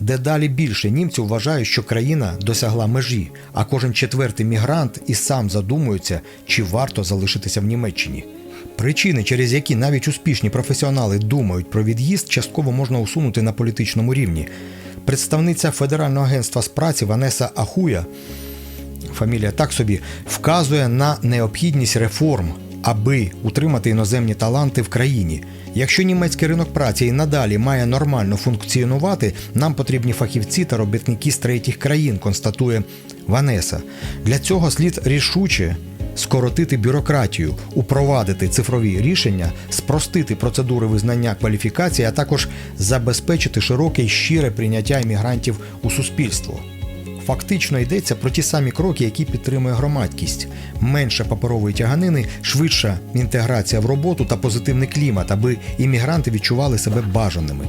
Дедалі більше німців вважають, що країна досягла межі, а кожен четвертий мігрант і сам задумується, чи варто залишитися в Німеччині. Причини, через які навіть успішні професіонали думають про від'їзд, частково можна усунути на політичному рівні. Представниця Федерального агентства з праці Ванеса Ахуя фамілія так собі, вказує на необхідність реформ, аби утримати іноземні таланти в країні. Якщо німецький ринок праці і надалі має нормально функціонувати, нам потрібні фахівці та робітники з третіх країн, констатує Ванеса. Для цього слід рішуче скоротити бюрократію, упровадити цифрові рішення, спростити процедури визнання кваліфікації, а також забезпечити широке й щире прийняття іммігрантів у суспільство. Фактично йдеться про ті самі кроки, які підтримує громадськість: менше паперової тяганини, швидша інтеграція в роботу та позитивний клімат, аби іммігранти відчували себе бажаними.